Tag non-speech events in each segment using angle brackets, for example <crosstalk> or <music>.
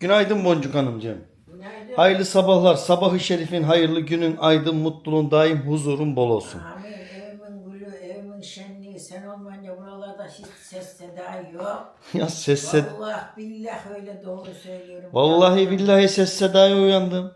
Günaydın Boncuk Hanımcığım. Günaydın. Hayırlı sabahlar. Sabahı şerifin hayırlı günün aydın, mutluluğun daim huzurun bol olsun. Amin. Evimin gülü, evimin şenliği. Sen olmayınca buralarda hiç ses seda yok. Ya ses sed... Allah billah öyle doğru söylüyorum. Vallahi billahi ses sedaya uyandım.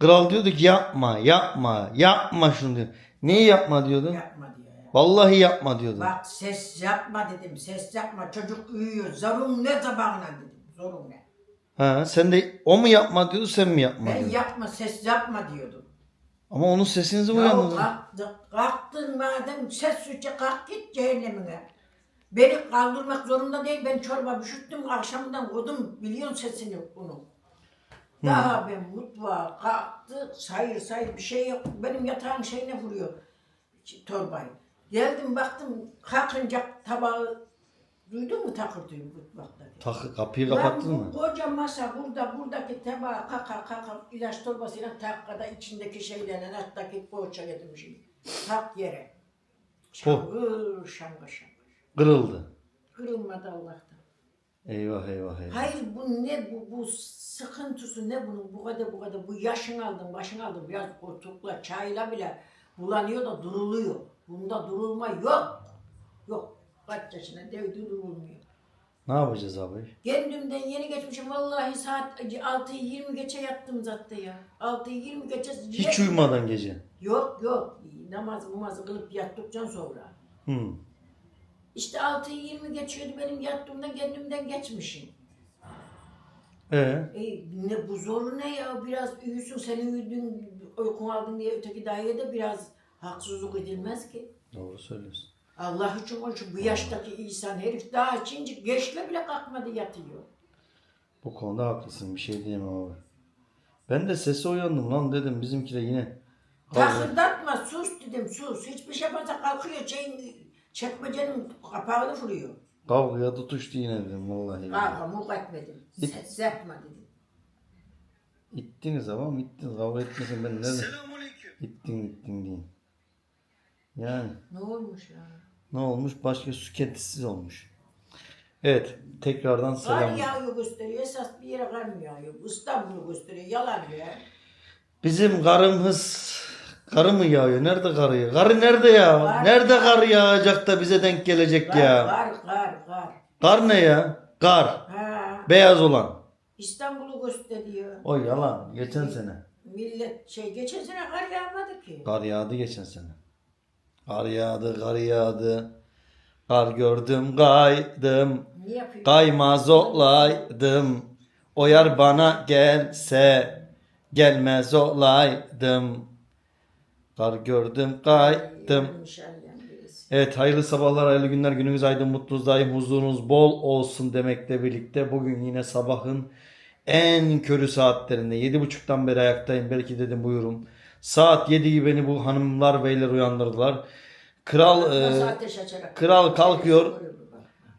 Kral diyordu ki yapma, yapma, yapma şunu diyor. Neyi yapma diyordu? Yapma diyor ya. Vallahi yapma diyordu. Bak ses yapma dedim. Ses yapma. Çocuk uyuyor. Zorun ne tabağına dedim. Zorun ne? Ha, sen de o mu yapma diyordu, sen mi yapma Ben diyordun? yapma ses yapma diyordum. Ama onun sesinizi Ya uyandırdı. kalktı, kalktın madem ses suça kalk git cehennemine. Beni kaldırmak zorunda değil. Ben çorba pişirttim akşamdan koydum. Biliyorsun sesini bunu. Daha ben mutfağa kalktı sayır sayır bir şey yok. Benim yatağın şeyine vuruyor torbayı. Geldim baktım kalkınca tabağı duydun mu takırtıyı mutfaktaki? Tak, kapıyı Lan kapattın mı? Koca masa burada buradaki tabağı kaka kaka ilaç torbasıyla takkada içindeki şeylerle alttaki poğaça getirmişim. Tak yere. Şangır şangır şangır. Kırıldı. Kırılmadı Allah'tan. Eyvah eyvah eyvah. Hayır bu ne bu bu sıkıntısı ne bunun bu kadar bu kadar bu yaşın aldın başın aldın biraz koltukla çayla bile bulanıyor da duruluyor. Bunda durulma yok. Yok. Kaç yaşına devdi durulmuyor. Ne yapacağız abi? Kendimden yeni geçmişim. Vallahi saat 6'yı 20 geçe yattım zaten ya. 6'yı 20 geçe. Hiç uyumadan gece. Yok yok. Namaz namazı kılıp yattıktan sonra. Hı. İşte 6'yı 20 geçiyordu benim yattığımdan kendimden geçmişim. Ee, E, ne bu zoru ne ya biraz uyusun senin uyuduğun uykun aldın diye öteki dahiye de biraz haksızlık edilmez ki. doğru söylüyorsun. Allah için konuşun bu yaştaki insan herif daha şimdi geçle bile kalkmadı yatıyor. Bu konuda haklısın. Bir şey diyemem abi. Ben de sese uyandım lan dedim bizimki de yine. Takırdatma sus dedim sus. Hiçbir şey yapmasa kalkıyor şeyin çekmecenin kapağını vuruyor. Kavgaya tutuştu yine dedim vallahi. Kavga muk etmedim. Ses yapma dedim. İttiniz ama ittiniz. Kavga etmesin ben nerede? İttin ittin deyin. Yani Ne olmuş ya? Ne olmuş? Başka su kedisiz olmuş. Evet. Tekrardan Kar selam. yağıyor gösteriyor. Esas bir yere kar mı yağıyor? İstanbul'u gösteriyor. Yalan ya. Bizim karımız karı mı yağıyor? Nerede karı yağıyor? Karı nerede ya? Kar- Nerede kar yağacak da bize denk gelecek Kar, ya? kar, kar, kar. Kar ne ya? Kar. Ha, Beyaz olan. İstanbul'u gösteriyor. O yalan. Geçen sene. Millet şey geçen sene kar yağmadı ki. Kar yağdı geçen sene. Kar yağdı, kar yağdı. Kar gördüm, kaydım. Kaymaz olaydım. O yar bana gelse gelmez olaydım. Kar gördüm, kaydım. Evet hayırlı sabahlar, hayırlı günler. Gününüz aydın, mutlunuz daim, huzurunuz bol olsun demekle birlikte bugün yine sabahın en körü saatlerinde 7.30'dan beri ayaktayım. Belki dedim buyurun. Saat 7 gibi beni bu hanımlar beyler uyandırdılar. Kral e, kral kalkıyor.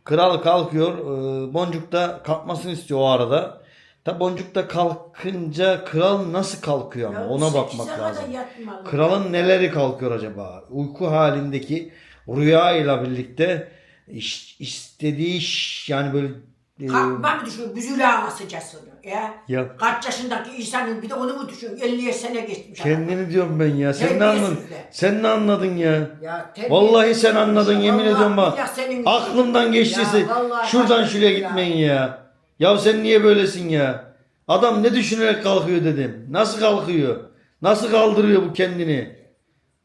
Kral kalkıyor. e, Boncuk da kalkmasını istiyor o arada. Ta Boncuk da kalkınca kral nasıl kalkıyor ama ona sekize bakmak lazım. Kralın neleri kalkıyor acaba? Uyku halindeki rüya ile birlikte istediği yani böyle Kalkma mı düşün? Büzüle ağlasıcasını. Ya. ya Kaç yaşındaki insanın bir de onu mu düşün? 50 sene geçmiş. adam. kendini diyorum ben ya. Sen ne anladın? Sen ne anladın ya? Ya Vallahi sen anladın ya. yemin ediyorum bak. Aklımdan geçtiyse şuradan şuraya ya. gitmeyin ya. Ya sen niye böylesin ya? Adam ne düşünerek kalkıyor dedim. Nasıl kalkıyor? Nasıl kaldırıyor bu kendini?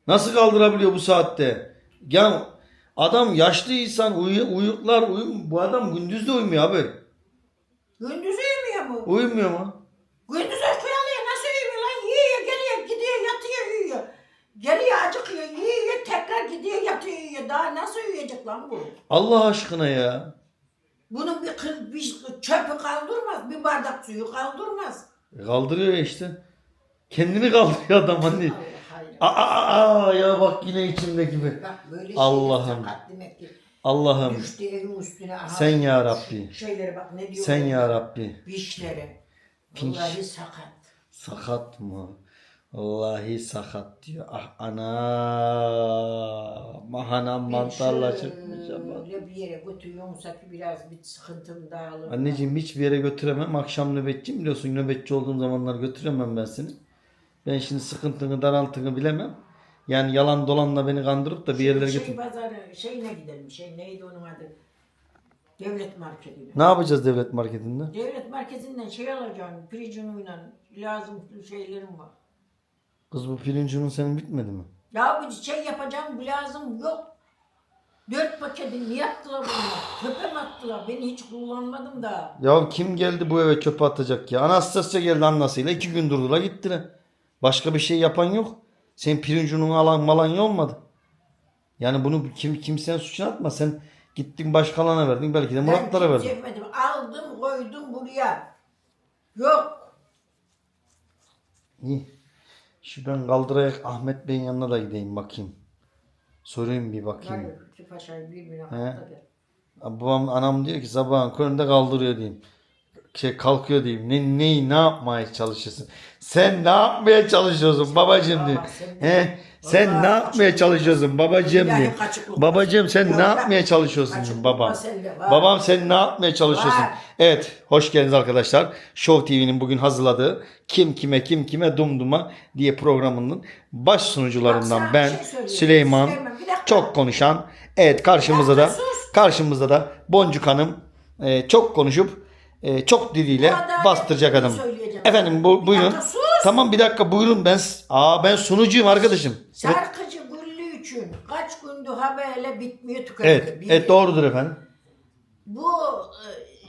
Nasıl kaldırabiliyor bu saatte? Ya adam yaşlı insan uyu, uyuklar uyum. Bu adam gündüz de uyumuyor abi. Gündüz uyumuyor mu? Uyumuyor mu? Gündüz uyku alıyor. Nasıl uyumuyor lan? Yiyor, geliyor, gidiyor, yatıyor, uyuyor. Geliyor, acıkıyor, yiyor, tekrar gidiyor, yatıyor, uyuyor. Daha nasıl uyuyacak lan bu? Allah aşkına ya. Bunun bir, kız, bir çöpü kaldırmaz, bir bardak suyu kaldırmaz. E, Kaldırıyor işte. Kendini kaldırıyor adam hani. Aa, aa, aa, ya bak yine. Bak böyle Allah'ım. şeyler sakat demek ki. Allah'ım. Düştü evin üstüne. Aha, Sen ya Rabbi. Şeylere bak ne diyor. Sen ya Rabbi. Bişlere. Pinç. Vallahi sakat. Sakat mı? Vallahi sakat diyor. Ah ana. Mahanam mantarla çıkmış ama. Öyle bir yere götürüyorum sanki biraz bir sıkıntım dağılır. Anneciğim hiçbir yere götüremem. Akşam nöbetçiyim biliyorsun. Nöbetçi olduğum zamanlar götüremem ben seni. Ben şimdi sıkıntını daraltını bilemem. Yani yalan dolanla beni kandırıp da bir yerlere şey götür. pazarı şeyine gidelim. Şey neydi onun adı? Devlet marketine. Ne yapacağız devlet marketinde? Devlet marketinden şey alacağım. Piricunuyla lazım şeylerim var. Kız bu pirincinin senin bitmedi mi? Ya bir şey yapacağım bu lazım yok. Dört paketi niye attılar bunu? Çöpe mi attılar? Ben hiç kullanmadım da. Ya kim geldi bu eve çöpe atacak ya? Anastasya geldi annasıyla. iki gün durdular gittiler. Başka bir şey yapan yok. Senin pirincinin alan malan olmadı. Yani bunu kim kimsenin suçuna atma. Sen gittin başkalarına verdin. Belki de Muratlara ben verdin. çekmedim. Aldım koydum buraya. Yok. İyi. Şu ben kaldırayak Ahmet Bey'in yanına da gideyim bakayım. Sorayım bir bakayım. Lütfü Paşa'yı He. katladı. Babam anam diyor ki sabahın köründe kaldırıyor diyeyim. Şey kalkıyor diyeyim. Ne neyi ne yapmaya çalışıyorsun? Sen ne yapmaya çalışıyorsun babacığım Baba, diyor. He? Sen ne yapmaya çalışıyorsun babacığım diyor. Babacığım sen ne ya, yapmaya çalışıyorsun diyor babam. Babam sen ne yapmaya çalışıyorsun? Evet hoş geldiniz arkadaşlar. Show TV'nin bugün hazırladığı Kim Kime Kim Kime Dumduma diye programının baş sunucularından ben şey. Süleyman çok konuşan. Evet karşımızda da karşımızda da Boncuk Hanım e, çok konuşup e, çok diliyle adalet bastıracak adam. söyleyeceğim. Efendim bu buyurun. dakika, sus. Tamam bir dakika buyurun ben s- aa ben sunucuyum arkadaşım. Evet Şarkıcı Güllü için kaç gündür haberle bitmiyor tükeniyor. evet, Bir- evet doğrudur efendim. Bu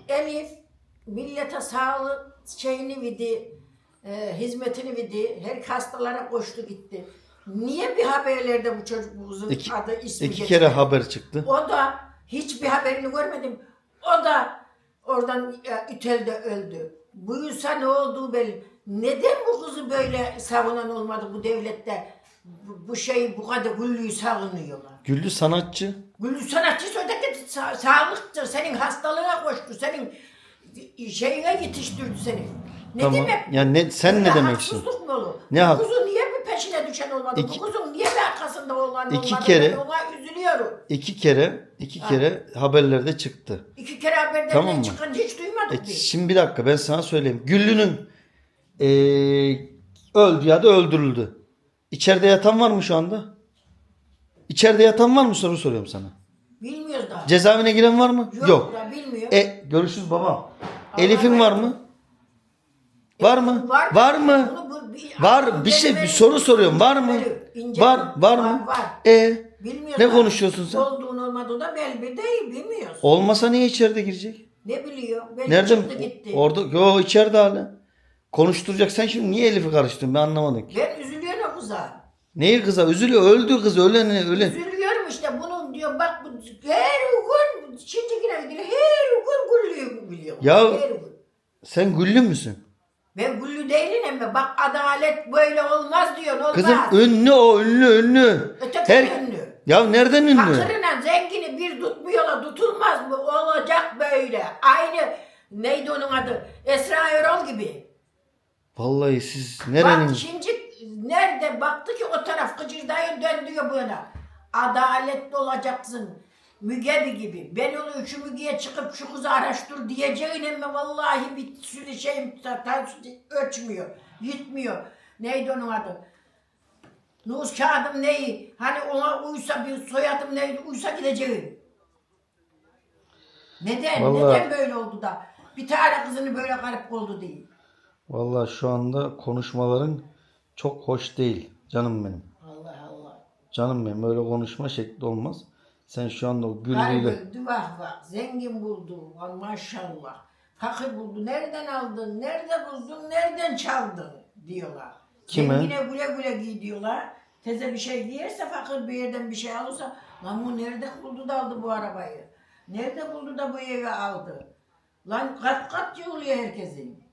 e, Elif millete sağlık şeyini vidi, e, hizmetini vidi, her hastalara koştu gitti. Niye bir haberlerde bu çocuk bu kızın İki, adı ismi iki geçmedi? kere haber çıktı. O da hiçbir haberini görmedim. O da oradan e, İtel'de öldü. Buyursa ne olduğu belli. Neden bu kızı böyle savunan olmadı bu devlette? Bu, bu şey bu kadar Güllü'yü savunuyorlar. Güllü sanatçı. Güllü sanatçı öteki sa- sağlıktır. Senin hastalığına koştu. Senin şeyine yetiştirdi seni. Ne Tamam. demek? Yani ne- sen ne demeksin? haksızlık mı olur? Ne hak- kuzun niye düşen olmadı? İki- bu kuzun niye bir arkasında olan İki olmadı? kere- Ben ona üzülüyorum. İki kere iki kere haberlerde çıktı. İki kere haberden Tamam mı? çıkınca hiç duymadık E, şimdi bir dakika ben sana söyleyeyim. Güllü'nün eee, öldü ya da öldürüldü. İçeride yatan var mı şu anda? İçeride yatan var mı soru soruyorum sana. Bilmiyoruz daha. Cezaevine giren var mı? Yok, Yok. bilmiyor. E görüşürüz babam. Elif'in var mı? Var mı? Var, Var mı? Bir- Var bir şey bir soru soruyorum. Var mı? Var var mı? Var. E Bilmiyoruz Ne konuşuyorsun sen? Olduğunu olmadığı da belli değil. Bilmiyoruz. olmasa niye içeride girecek? Ne biliyor? Belki Nerede? çıktı gitti. Orada yo içeride hala. Konuşturacak sen şimdi niye Elif'i karıştırdın ben anlamadım ki. Ben üzülüyorum kıza. Neyi kıza? Üzülüyor. Öldü kız. Ölene ölen. Üzülüyorum işte bunun diyor bak bu her gün Çincikine gidiyor her gün Güllü'yü biliyor. Ya- Her gün. Sen güllü müsün? Ben Güllü değilim ama bak adalet böyle olmaz diyor olmaz. Kızım ünlü o ünlü ünlü. Öteki ünlü. Ya nereden ünlü? Fakirle zengini bir tutmuyorlar tutulmaz mı? Olacak böyle. Aynı neydi onun adı? Esra Erol gibi. Vallahi siz nerenin? Bak şimdi nerede baktı ki o taraf Kıcırdağ'ı dön diyor bana. Adaletli olacaksın. Müge gibi. Ben onu şu Müge'ye çıkıp şu kızı araştır diyeceğine mi vallahi bir sürü şeyim ta- ta- ölçmüyor. Gitmiyor. Neydi onun adı? Nüfus kağıdım neyi? Hani ona uysa bir soyadım neydi? Uysa gideceğim. Neden? Vallahi- Neden böyle oldu da? Bir tane kızını böyle garip oldu değil. Vallahi şu anda konuşmaların çok hoş değil. Canım benim. Allah Allah. Canım benim öyle konuşma şekli olmaz. Sen şu anda o güllüyle Garibi, vah vah, zengin buldu, Aman maşallah. Fakir buldu, nereden aldın, nerede buldun, nereden çaldın diyorlar. Kime? Zengine güle güle giy diyorlar. Teze bir şey giyerse fakir bir yerden bir şey alırsa, lan bu nereden buldu da aldı bu arabayı? Nerede buldu da bu evi aldı? Lan kat kat yığılıyor herkesin.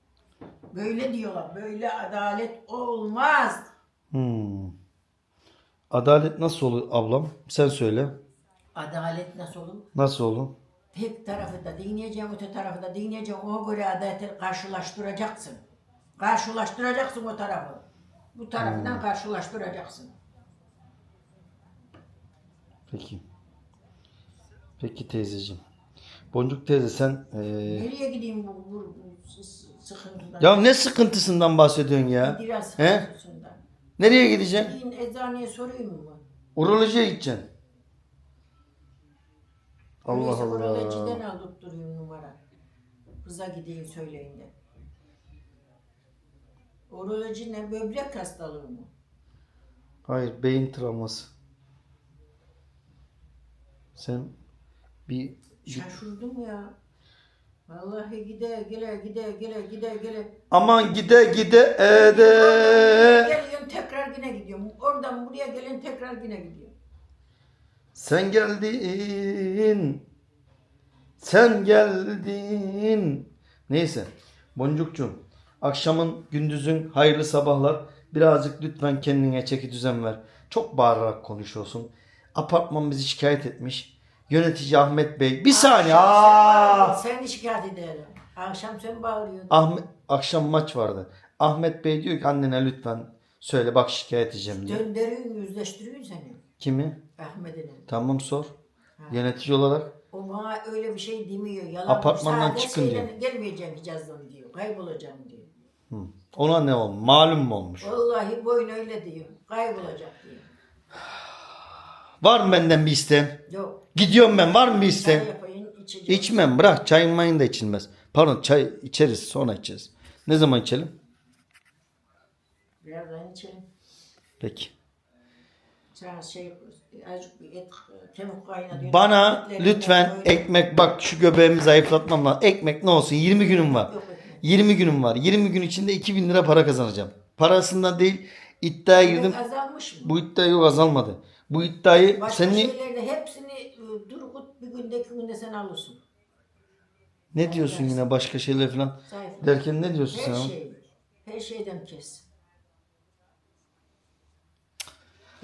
Böyle diyorlar, böyle adalet olmaz. Hmm. Adalet nasıl olur ablam? Sen söyle. Adalet nasıl olur? Nasıl olur? tek tarafı da dinleyeceğim, öte tarafı da dinleyeceğim. Ona göre adaleti karşılaştıracaksın. Karşılaştıracaksın o tarafı. Bu tarafından karşılaştıracaksın. Peki. Peki teyzeciğim. Boncuk teyze sen eee, Nereye gideyim bu, bu, bu sıkıntıdan? ya ne sıkıntısından bahsediyorsun ya? Biraz He? sıkıntısından. Nereye gideceksin? Gideyim eczaneye sorayım mı? Urolojiye gideceksin. Allah Neyse, Allah. Urolojiden aldırtırıyorum numara. Kıza gideyim söyleyin de. Uroloji ne? Böbrek hastalığı mı? Hayır, beyin travması. Sen bir Şaşırdım ya. Vallahi gide gele gide gele gide gele. aman gide gide ede. Geliyorum tekrar yine gidiyorum. Oradan buraya gelen tekrar yine gidiyorum. Sen geldin. Sen geldin. Neyse. Boncukcuğum. Akşamın gündüzün hayırlı sabahlar. Birazcık lütfen kendine çeki düzen ver. Çok bağırarak konuşuyorsun. Apartman bizi şikayet etmiş. Yönetici Ahmet Bey. Bir saniye. Sen Aa! Seni şikayet ederim. Akşam sen bağırıyordun. Ahmet akşam maç vardı. Ahmet Bey diyor ki annene lütfen söyle bak şikayet edeceğim diyor. Döndürüyorsun, yüzleştiriyorsun seni. Kimi? Ahmet'in. Tamam sor. Yönetici olarak. O bana öyle bir şey demiyor. Yalan Apartmandan Sadece çıkın şeyden Gelmeyeceğim Hicaz'dan diyor. Kaybolacağım diyor. Hı. Ona ne olmuş? Malum mu olmuş? Vallahi boyun öyle diyor. Kaybolacak diyor. Var mı benden bir isteğin? Yok. Gidiyorum ben. Var mı bir Çay isteğin? yapayım içeceğim. İçmem. Bırak. Çayın mayın da içilmez. Pardon çay içeriz. Sonra içeriz. Ne zaman içelim? Birazdan içelim. Peki. Şey et kaynatıyor. Bana lütfen ekmek bak şu göbeğimi zayıflatmam lazım. Ekmek ne olsun 20 günüm var. Yok ekmek. 20 günüm var. 20 gün içinde 2000 lira para kazanacağım. Parasından değil iddiaya girdim. Ekmek azalmış mı? Bu iddia yok azalmadı. Bu iddiayı Başka sen ni- şeylerde hepsini e, Durgut bir günde iki günde sen alırsın. ne diyorsun yine başka şeyler falan derken ne diyorsun Her sen? şey. Her şeyden kes.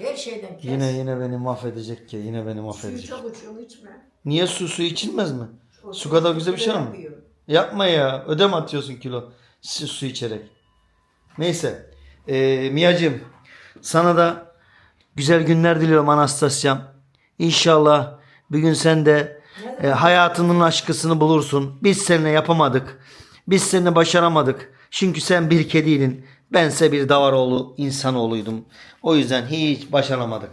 Her şeyden kes. Yine yine beni mahvedecek ya. Yine beni Suyu mahvedecek. çok içiyorum içme. Niye su su içilmez mi? O Su kadar güzel bir şey mi? yapıyor. Yapma ya. Ödem atıyorsun kilo. Su, su içerek. Neyse. Ee, Miyacım. Sana da güzel günler diliyorum Anastasya'm. İnşallah bir gün sen de e, hayatının aşkısını bulursun. Biz seninle yapamadık. Biz seninle başaramadık. Çünkü sen bir kediydin. Bense bir davaroğlu insanoğluydum. O yüzden hiç başaramadık.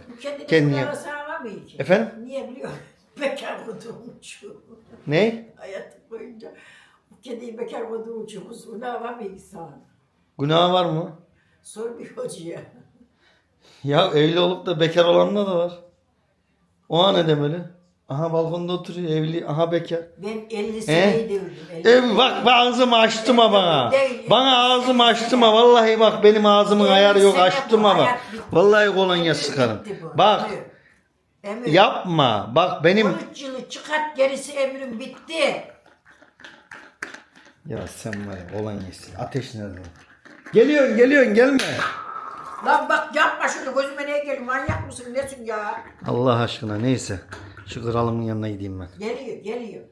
Sağ mı ki? Efendim? Niye biliyor musun? <laughs> Bekar olduğum için. Ne? Hayatım boyunca kediyi bekar olduğum için ne var mı sana? Günah var mı? Sor bir hocaya. Ya evli olup da bekar olanlar da var. O an ne demeli? Aha balkonda oturuyor evli. Aha bekar. Ben 50 seneyi devirdim. 50 Ev bak bak ağzımı açtım ha bana. Değil. Bana ağzımı açtım ha. Vallahi bak benim ağzımın ayarı yok sene açtım bu, ama. hayat bitti. Vallahi kolonya sıkarım. Bitti bu. Bak Emir. Emir. yapma. Bak benim. 13 yılı çıkart gerisi emrim bitti. Ya sen var ya kolonyası. Ateş nerede? Geliyorsun geliyorsun gelme. Lan bak yapma şunu gözüme ne geliyor manyak mısın nesin ya? Allah aşkına neyse. Şu kralımın yanına gideyim ben. Geliyor geliyor.